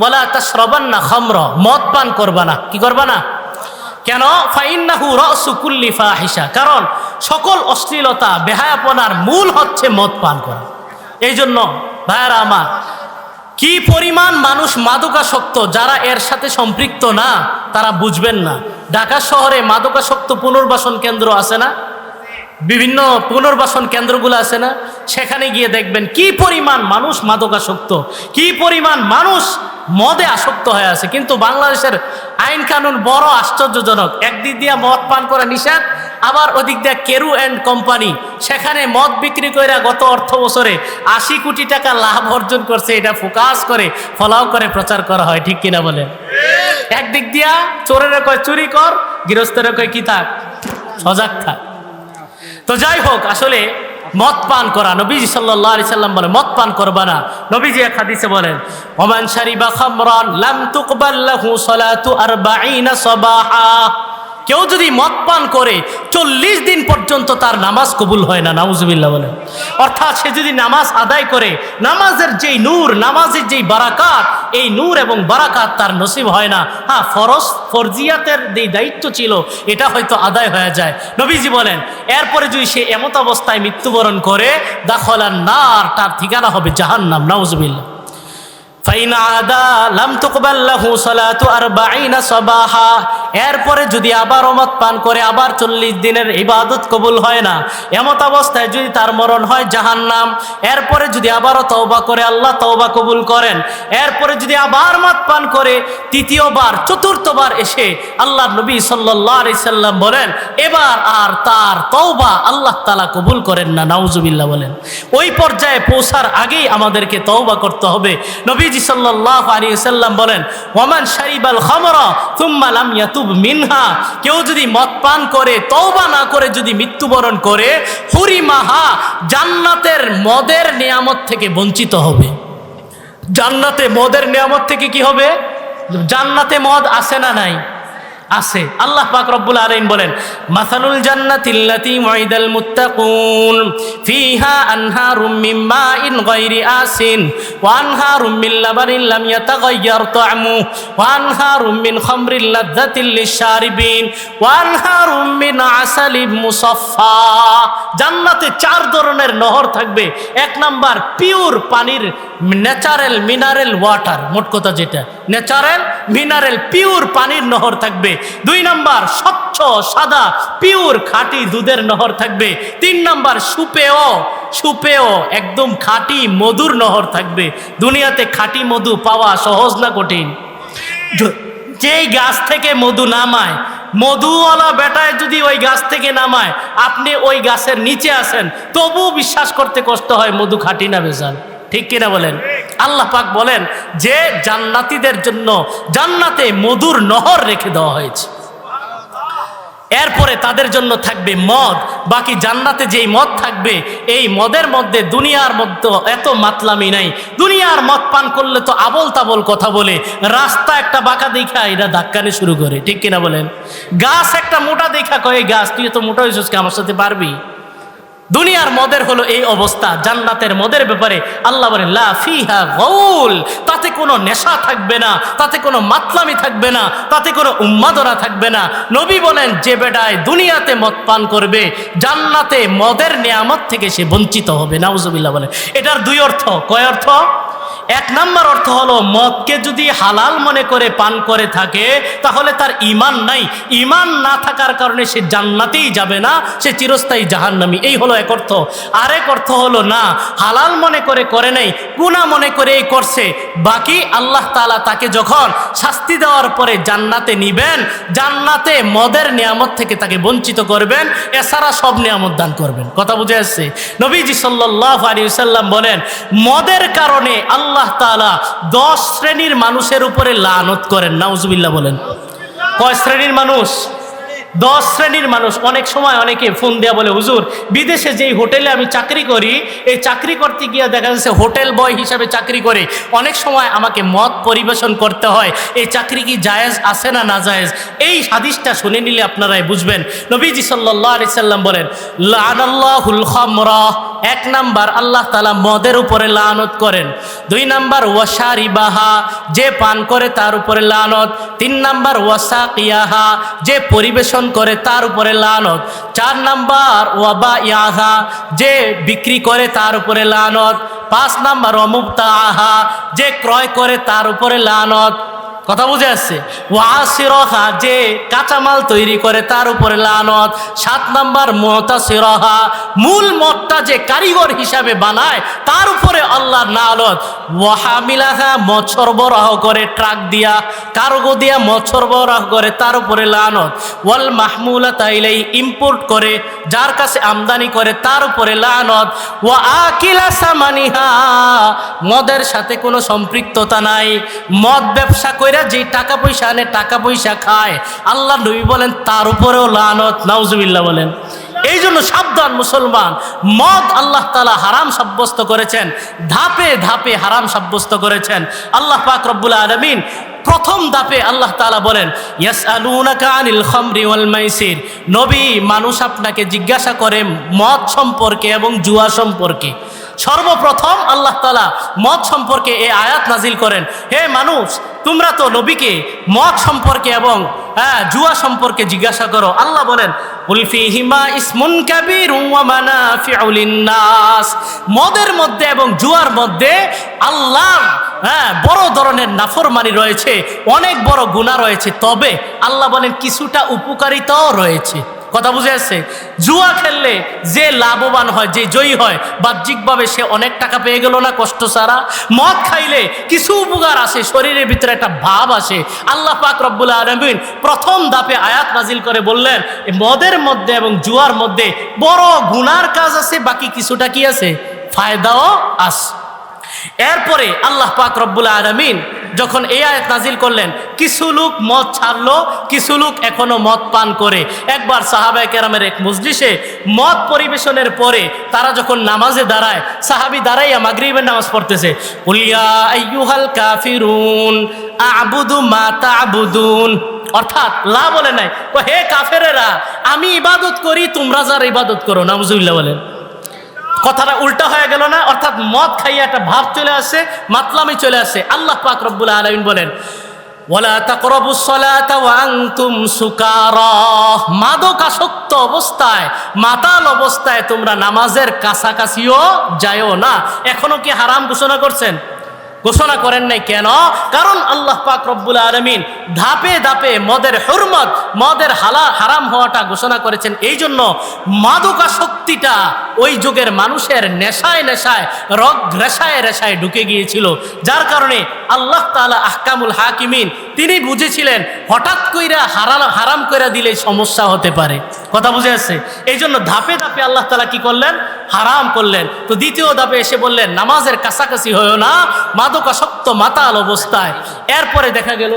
বলা তা শ্রবান না খমর, মদ পান করবা না। কি করবা না? কেন? ফাইন্নাহু রসুকুল্লি ফাহিসা কারণ সকল অশ্লীলতা, বেহায়াপনার মূল হচ্ছে মদ পান করা। এই জন্য ভাইয়ারা আমার, কি পরিমাণ মানুষ মাদকাসক্ত যারা এর সাথে সম্পৃক্ত না, তারা বুঝবেন না। ঢাকা শহরে মাদকাসক্ত পুনর্বাসন কেন্দ্র আছে না? বিভিন্ন পুনর্বাসন কেন্দ্রগুলো আছে না, সেখানে গিয়ে দেখবেন কি পরিমাণ মানুষ মাদকাসক্ত, কি পরিমাণ মানুষ মদে আসক্ত হয়ে আছে। কিন্তু বাংলাদেশের আইন কানুন বড় আশ্চর্যজনক। একদিক দিয়ে মদ পান করা নিষেধ, আবার ওদিক দিয়ে কেরু অ্যান্ড কোম্পানি, সেখানে মদ বিক্রি করে গত অর্থ বছরে আশি কোটি টাকা লাভ অর্জন করছে, এটা ফোকাস করে, ফলাও করে প্রচার করা হয়, ঠিক কিনা বলে একদিক দিয়া চোরের কয়, চুরি কর, গৃহস্থের কয়, কি থাক, সজাগ থাক। তো যাই হোক, আসলে মদ পান করা, নবীজি সাল্লি সাল্লাম বলে, মদ পান করবা না। নবীজি এক হাদিসে বলেন, ওমান শারিবা খামরান লাম তুকবাল্লাহু সালাতু 40 সাবাহা। কেউ যদি মদ পান করে, চল্লিশ দিন পর্যন্ত তার নামাজ কবুল হয় না, নাউজুবিল্লাহ বলেন অর্থাৎ সে যদি নামাজ আদায় করে, নামাজের যেই নূর, নামাজের যেই বারাকাত, এই নূর এবং বারাকাত তার নসিব হয় না। হ্যাঁ ফরজ, ফরজিয়াতের যেই দায়িত্ব ছিল, এটা হয়তো আদায় হয়ে যায়। নবীজি বলেন, এরপরে যদি সে এমত অবস্থায় মৃত্যুবরণ করে দাখলার নার, তার ঠিকানা হবে জাহান্নাম, নাউজুবিল্লাহ। ফাইনা আদা লাম তুকবাল্লাহু সালাতু আরবাঈনা সাবাহা। এরপরে যদি আবার অমত পান করে আবার চল্লিশ দিনের ইবাদত কবুল হয় না, এমত অবস্থায় যদি তার মরণ হয় জাহান্নাম, এরপরে যদি আবারও তওবা করে আল্লাহ তওবা কবুল করেন, এরপরে যদি আবার মত পান করে তৃতীয়বার, চতুর্থবার এসে আল্লাহ নবী আলাইহি সাল্লাম বলেন, এবার আর তার তওবা আল্লাহ তালা কবুল করেন না, নাউজুবিল্লাহ বলেন। ওই পর্যায়ে পৌঁছার আগেই আমাদেরকে তওবা করতে হবে। নবীজি সাল্লাল্লাহু আলাইহি সাল্লাম বলেন ওমান শারিবাল খামরা থুম্মা লাম মিনহা, কেউ যদি মদ পান করে, তওবা না করে যদি মৃত্যুবরণ করে, হরিমাহা জান্নাতের মদের নিয়ামত থেকে বঞ্চিত হবে। জান্নাতে মদের নিয়ামত থেকে কি হবে? জান্নাতে মদ আসে না নাই? আছে। আল্লাহ পাক রব্বুল আলামিন বলেন, মাসালুল জান্নাতিল্লাতি ওয়াইদাল মুত্তাকুন, ফিহা আনহারুম মিন মাইন গায়রি আসিন ওয়া আনহারুম মিন লাবানিন লাম ইয়াতাগায়্যার তা'মু, ওয়া আনহারুম মিন খামরিল লাযযাতিল লিশারিবিন ওয়া আনহারুম মিন মুসাফফা। জান্নাতে চার ধরনের নহর থাকবে। এক নাম্বার, পিওর পানির ন্যাচারাল মিনারেল ওয়াটার। মোট কথা যেটা, ন্যাচারাল মিনারেল পিওর পানির নহর থাকবে। দুই নাম্বার, স্বচ্ছ, সাদা, পিওর খাঁটি দুধের নহর থাকবে। তিন নাম্বার, সুপেয় সুপেয়, একদম খাঁটি মধুর নহর থাকবে। দুনিয়াতে খাঁটি মধু পাওয়া সহজ না কঠিন? যেই গাছ থেকে মধু নামায় মধুওয়ালা বেটায় যদি ওই গাছ থেকে নামায়, আপনি ওই গাছের নিচে আসেন তবু বিশ্বাস করতে কষ্ট হয় মধু খাটি না বেজান ঠিক কিনা বলেন? আল্লাহ পাক বলেন, যে জান্নাতিদের জন্য জান্নাতে মধুর নহর রেখে দেওয়া হয়েছে। এরপরে তাদের জন্য থাকবে মদ। বাকি জান্নাতে যেই মদ থাকবে, এই মদের মধ্যে দুনিয়ার মধ্যে এত মাতলামি নাই। দুনিয়ার মদ পান করলে তো আবল তাবল কথা বলে। রাস্তা একটা বাঁকা দেখা, এরা ধাক্কানি শুরু করে। ঠিক কিনা বলেন? গাছ একটা মোটা দেখা কয়ে গাছ, তুই তো মোটা হয়েছিস আমার সাথে পারবি? দুনিয়ার মদের হলো এই অবস্থা, জান্নাতের মদের ব্যাপারে আল্লাহ বলেন লাফিহা গৌল তাতে কোনো নেশা থাকবে না, তাতে কোনো মাতলামি থাকবে না, তাতে কোনো উন্মাদনা থাকবে না। নবী বলেন, যে বেটায় দুনিয়াতে মদ পান করবে, জান্নাতে মদের নিয়ামত থেকে সে বঞ্চিত হবে। নাউজুবিল্লাহ বলেন। এটার দুই অর্থ। কয় অর্থ? এক নাম্বার অর্থ হলো, মদকে যদি হালাল মনে করে পান করে থাকে, তাহলে তার ইমান নাই। ইমান না থাকার কারণে সে জান্নাতেই যাবে না, সে চিরস্থায়ী জাহান্নামি। এই হলো এক অর্থ। আরেক অর্থ হলো, না, হালাল মনে করে করে নাই গুণা মনে করে এই করছে। বাকি আল্লাহ তাআলা তাকে যখন শাস্তি দেওয়ার পরে জান্নাতে নিবেন, জান্নাতে মদের নিয়ামত থেকে তাকে বঞ্চিত করবেন, এছাড়া সব নিয়ামত দান করবেন। কথা বুঝে আসছে? নবীজি সাল্লাল্লাহু আলাইহি সাল্লাম বলেন, মদের কারণে আল্লাহ তাআলা দশ শ্রেণির মানুষের উপরে লানত করেন নাউজবিল্লা বলেন। কয় শ্রেণির মানুষ? দশ শ্রেণির মানুষ, অনেক সময় অনেকে ফোন দেয়া বলে, হুজুর, বিদেশে যেই হোটেলে আমি চাকরি করি, এই চাকরি করতে গিয়ে দেখা যাচ্ছে হোটেল বয় হিসাবে চাকরি করে। অনেক সময় আমাকে মদ পরিবেশন করতে হয়। এই চাকরি কি জায়েজ আছে না না জায়েজ? এই হাদিসটা শুনে নিলে আপনারাই বুঝবেন। নবীজি সাল্লাহ আলি সাল্লাম বলেন, লানাল্লাহুল এক নাম্বার, আল্লাহ তালা মদের উপরে লানত করেন। দুই নাম্বার ওয়াসারি বাহা যে পান করে তার উপরে লানত। তিন নাম্বার ওয়াসা কিয়াহা যে পরিবেশন করে তার উপরে লানত। চার নাম্বার, ওয়াবা ইয়াহা, যে বিক্রি করে তার উপরে লানত। পাঁচ নাম্বার অমুক্তা আহা যে ক্রয় করে তার উপরে লানত। কথা বুঝে আসছে? ওয়াসিরহা যে কাঁচামাল তৈরি করে তার উপরে লানত। সাত নাম্বার মহতা সিরহা মূল মতটা যে কারিগর হিসাবে বানায়, তার উপরে আল্লাহ নালত ওয়াহামিলাহা মদ সরবরাহ করে, ট্রাক দিয়া, কার্গো দিয়া মদ সরবরাহ করে, তার উপরে লানত। ওয়াল মাহমুলা তাইলেই ইম্পোর্ট করে, যার কাছে আমদানি করে, তার উপরে লানত। ওয়া আকিলা সামানিহা, মদের সাথে কোনো সম্পৃক্ততা নাই। মদ ব্যবসা কইরা যে টাকা পয়সা আনে, টাকা পয়সা খায়। আল্লাহ নবী বলেন, তার উপরেও লানত, নাউজুবিল্লাহ বলেন। এই জন্য সাবধান মুসলমান। মদ আল্লাহ তালা হারাম সাব্যস্ত করেছেন। ধাপে ধাপে হারাম সাব্যস্ত করেছেন। আল্লাহ পাক রব্বুল আলমিন প্রথম দাপে আল্লাহ তালা বলেন নবী, মানুষ আপনাকে জিজ্ঞাসা করে মদ সম্পর্কে এবং জুয়া সম্পর্কে। সর্বপ্রথম আল্লাহ তালা মদ সম্পর্কে এই আয়াত নাজিল করেন। হে মানুষ, তোমরা তো নবীকে মদ সম্পর্কে এবং হ্যাঁ জুয়া সম্পর্কে জিজ্ঞাসা করো। আল্লাহ বলেন উলফিহিমা ইসমুন কাবির নাস মদের মধ্যে এবং জুয়ার মধ্যে আল্লাহ হ্যাঁ বড় ধরনের নাফরমানি রয়েছে, অনেক বড় গুণা রয়েছে। তবে আল্লাহ বলেন, কিছুটা উপকারিতাও রয়েছে। কথা বুঝে আসছে? জুয়া খেললে যে লাভবান হয়, যে জয়ী হয়, বাহ্যিকভাবে সে অনেক টাকা পেয়ে গেল না কষ্ট ছাড়া? মদ খাইলে কিছু উপকার আসে, শরীরের ভিতরে একটা ভাব আসে। আল্লাহ পাক রব্বুল আলমিন প্রথম দাপে আয়াত নাজিল করে বললেন মদের মধ্যে এবং জুয়ার মধ্যে বড় গুনার কাজ আছে, বাকি কিছুটা কি আছে? ফায়দাও আছে এরপরে আল্লাহ পাক রব্বুল আলমিন যখন এই আয়াত নাজিল করলেন, কিছু লোক মদ ছাড়লো, কিছু লোক এখনও মদ পান করে। একবার সাহাবাই কেরামের এক মজলিসে মদ পরিবেশনের পরে তারা যখন নামাজে দাঁড়ায়, সাহাবি দাঁড়াইয়া মাগরিবের নামাজ পড়তেছে। কাফিরুন, আবুদু অর্থাৎ, লা বলে নাই হে কাফেরেরা, আমি ইবাদত করি, তোমরা যার ইবাদত করো। নামজুল্লাহ বলেন। কথাটা উল্টা হয়ে গেল না, অর্থাৎ মদ খাইয়া একটা ভাব চলে আসে, মাতলামি চলে আসে। আল্লাহ পাক রব্বুল আলমিন বলেন মাদক আসক্ত অবস্থায়, মাতাল অবস্থায় তোমরা নামাজের কাছাকাছিও যায়ও না। এখনও কি হারাম ঘোষণা করছেন? ঘোষণা করেন নাই কেন? কারণ আল্লাহ পাক রব্বুল আলমিন ধাপে ধাপে মদের হরমত, মদের হালা হারাম হওয়াটা ঘোষণা করেছেন। এই জন্য মাদকাশক্তিটা ওই যুগের মানুষের নেশায় নেশায় রগ রেশায় রেশায় ঢুকে গিয়েছিল। যার কারণে আল্লাহ তালা আহকামুল হাকিমিন তিনি বুঝেছিলেন, হঠাৎ কইরা হারাম হারাম কইরা দিলে সমস্যা হতে পারে। কথা বুঝে আসছে। এই জন্য ধাপে ধাপে আল্লাহ তালা কি করলেন? হারাম করলেন। তো দ্বিতীয় ধাপে এসে বললেন, নামাজের কাছাকাছি হয়েও না, মাদকাসক্ত মাতাল অবস্থায়। এরপরে দেখা গেল